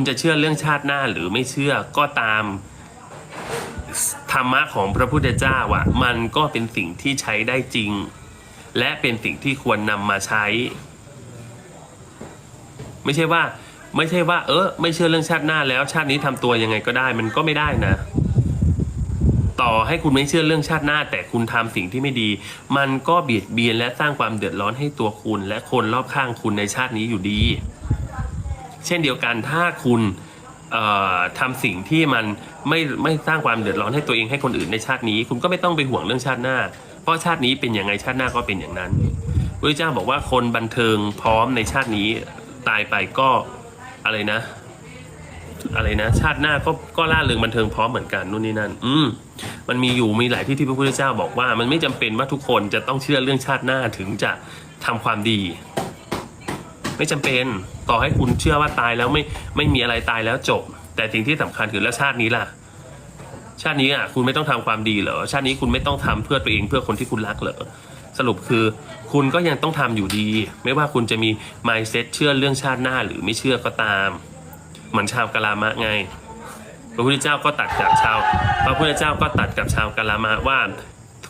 คุณจะเชื่อเรื่องชาติหน้าหรือไม่เชื่อก็ตามธรรมะของพระพุทธเจ้าอะมันก็เป็นสิ่งที่ใช้ได้จริง และเป็นสิ่งที่ควรนำมาใช้ ไม่ใช่ว่า ไม่ใช่ว่า เออไม่เชื่อเรื่องชาติหน้าแล้ว ชาตินี้ทำตัวยังไงก็ได้ มันก็ไม่ได้นะ ต่อให้คุณไม่เชื่อเรื่องชาติหน้า แต่คุณทำสิ่งที่ไม่ดี มันก็เบียดเบียนและสร้างความเดือดร้อนให้ตัวคุณ และคนรอบข้างคุณในชาตินี้อยู่ดี เช่นเดียวกันถ้าคุณเอ่อทำสิ่งที่มันไม่ไม่สร้างความเดือดร้อนให้ตัวเองให้คนอื่นในชาตินี้ คุณก็ไม่ต้องไปห่วงเรื่องชาติหน้า เพราะชาตินี้เป็นอย่างไงชาติหน้าก็เป็นอย่างนั้นพระเจ้าบอกว่าคนบันเทิงพร้อมในชาตินี้ตายไปก็อะไรนะ อะไรนะ ชาติหน้าก็ก็ล่าเริงบันเทิงพร้อมเหมือนกันนู่นนี่นั่น อืมมันมีอยู่มีหลายที่ที่พระพุทธเจ้าบอกว่า มันไม่จำเป็นว่าทุกคนจะต้องเชื่อเรื่องชาติหน้าถึงจะทำความดี ไม่จำเป็น ต่อให้คุณเชื่อว่าตายแล้วไม่ไม่มีอะไรตายแล้วจบ แต่สิ่งที่สำคัญคือแล้วชาตินี้ล่ะ ชาตินี้อะคุณไม่ต้องทำความดีเหรอชาตินี้คุณไม่ต้องทำเพื่อตัวเองเพื่อคนที่คุณรักเหรอสรุปคือคุณก็ยังต้องทำอยู่ดี ไม่ว่าคุณจะมี mindset เชื่อเรื่องชาติหน้าหรือไม่เชื่อก็ตามเหมือนชาวกะลามะไงพระพุทธเจ้าก็ตัดกับชาวพระพุทธเจ้าก็ตัดกับชาวกะลามะว่า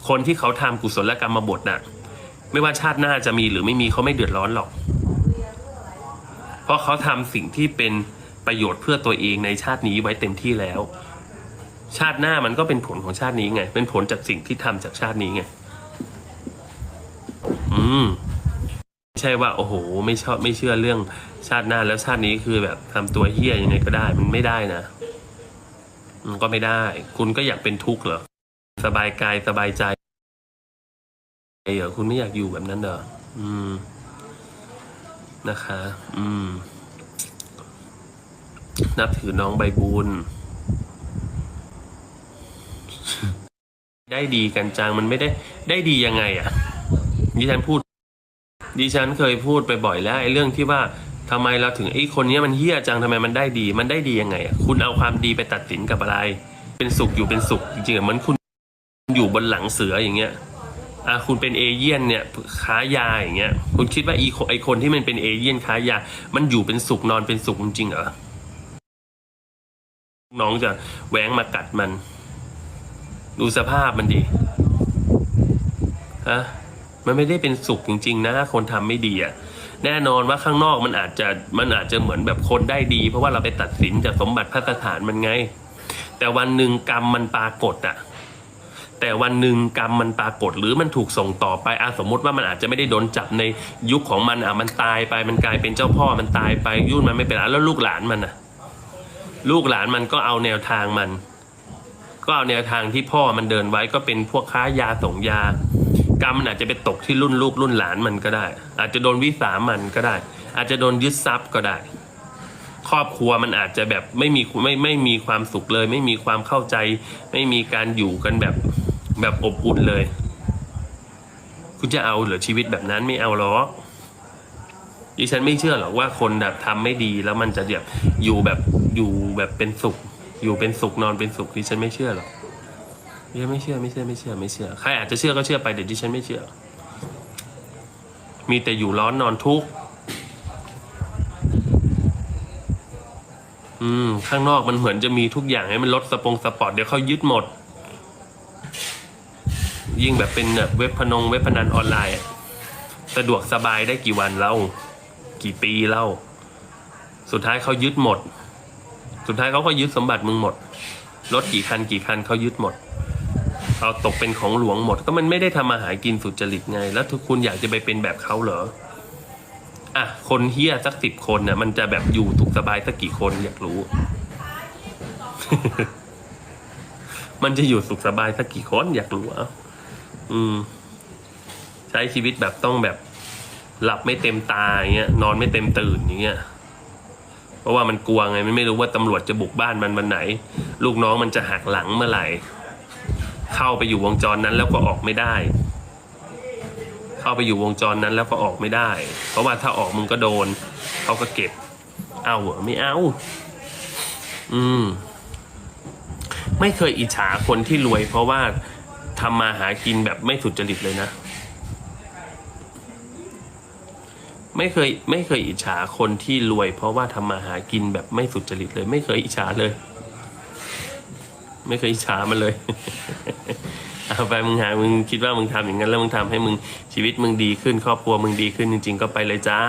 คนที่เขาทำกุศลกรรมบทน่ะ ไม่ว่าชาติหน้าจะมีหรือไม่มีเขาไม่เดือดร้อนหรอก เพราะเขาทำสิ่งที่เป็นประโยชน์เพื่อตัวเองในชาตินี้ไว้เต็มที่แล้ว ชาติหน้ามันก็เป็นผลของชาตินี้ไง เป็นผลจากสิ่งที่ทำจากชาตินี้ไง อืมไม่ใช่ว่าโอ้โห ไม่ชอบไม่เชื่อเรื่องชาติหน้าแล้วชาตินี้คือแบบทำตัวเฮี้ยยังไงก็ได้ มันไม่ได้นะมันก็ไม่ได้ คุณก็อยากเป็นทุกข์เหรอสบายกายสบายใจเหรอคุณไม่อยากอยู่แบบนั้นเหรออืม นะคะ อืม นับถือน้องใบบุญ ได้ดีกันจังมันไม่ได้ ได้ดียังไงอะ่ะ ดิฉันพูด ดิฉันเคยพูดไปบ่อยแล้วไอ้เรื่องที่ว่าทำไมเราถึงไอ้คนนี้มันเฮี้ยจังทำไมมันได้ดี มันได้ดียังไงอะคุณเอาความดีไปตัดสินกับอะไร เป็นสุขอยู่เป็นสุขจริงๆเหมือนคุณอยู่บนหลังเสืออย่างเงี้ย อะคุณเป็นเอเย่นเนี่ยค้ายาอย่างเงี้ยคุณคิดว่าอีไอคนที่มันเป็นเอเย่นค้ายา มันอยู่เป็นสุขนอนเป็นสุขจริงเหรอน้องจะแหวงมากัดมัน ดูสภาพมันดีฮะมันไม่ได้เป็นสุขจริง ๆ นะ คนทำไม่ดีอะแน่นอนว่าข้างนอกมันอาจจะมันอาจจะเหมือนแบบคนได้ดี เพราะว่าเราไปตัดสินจากสมบัติพระสถานมันไง แต่วันหนึ่งกรรมมันปรากฏอะ แต่วันหนึ่งกรรมมันปรากฏหรือมันถูกส่งต่อไปอาสมมติว่ามันอาจจะไม่ได้โดนจับในยุคของมันอะมันตายไปมันกลายเป็นเจ้าพ่อมันตายไปยุ่นมันไม่เป็นแล้วลูกหลานมันอะ ลูกหลานมันก็เอาแนวทางมัน ก็เอาแนวทางที่พ่อมันเดินไว้ก็เป็นพวกค้ายาส่งยา กรรมมันอาจจะไปตกที่รุ่นลูกรุ่นหลานมันก็ได้ อาจจะโดนวิสามันก็ได้ อาจจะโดนยึดทรัพย์ก็ได้ครอบครัวมันอาจจะแบบไม่มีไม่ไม่มีความสุขเลย ไม่มีความเข้าใจ ไม่มีการอยู่กันแบบ แบบอบอุ่นเลย คุณจะเอาเหรือชีวิตแบบนั้นไม่เอาหรอกดิฉันไม่เชื่อหรอกว่าคนแบบทำไม่ดีแล้วมันจะแบบอยู่แบบอยู่แบบเป็นสุข อยู่เป็นสุขนอนเป็นสุขดิฉันไม่เชื่อหรอกดิฉันไม่เชื่อไม่เชื่อไม่เชื่อไม่เชื่อใครอาจจะเชื่อก็เชื่อไปแต่ดิฉันไม่เชื่อ มีแต่อยู่ร้อนนอนทุกข์อืมข้างนอกมันเหมือนจะมีทุกอย่างให้มันลดสปงสปอร์ตเดี๋ยวเขายึดหมด ยิ่งแบบเป็นแบบเว็บพนงเว็บพนันออนไลน์สะดวกสบายได้กี่วันเล่ากี่ปีเล่า สุดท้ายเขายึดหมด สุดท้ายเขาก็ยึดสมบัติมึงหมดรถกี่คันกี่คันเขายึดหมดเอาตกเป็นของหลวงหมดก็มันไม่ได้ทำมาหากินสุจริตไง แล้วทุกคุณอยากจะไปเป็นแบบเขาเหรออะคนเฮียสักสิบคนน่ะมันจะแบบอยู่ถูกสบายสักกี่คนอยากรู้ มันจะอยู่สุขสบายสักกี่คนอยากรู้อะ อืม ใช้ชีวิตแบบต้องแบบ หลับไม่เต็มตาอย่างเงี้ยนอนไม่เต็มตื่นอย่างเงี้ยเพราะว่ามันกลัวไงมันไม่รู้ว่าตำรวจจะบุกบ้านมันวันไหน ลูกน้องมันจะหักหลังเมื่อไหร่ เข้าไปอยู่วงจรนั้นแล้วก็ออกไม่ได้ เข้าไปอยู่วงจรนั้นแล้วก็ออกไม่ได้ เพราะว่าถ้าออกมึงก็โดนเขาก็เก็บ เอาเหรอไม่เอา อืม ไม่เคยอิจฉาคนที่รวยเพราะว่า ทำมาหากินแบบไม่สุจริตเลยนะ ไม่เคยไม่เคยอิจฉาคนที่รวย เพราะว่าทำมาหากินแบบไม่สุจริตเลย ไม่เคยอิจฉาเลย ไม่เคยอิจฉามันเลยเอาไปมึงหามึงคิดว่ามึงทำอย่างนั้นแล้วมึงทำให้มึงชีวิตมึงดีขึ้น ครอบครัวมึงดีขึ้นจริง ๆ ก็ไปเลยจ้า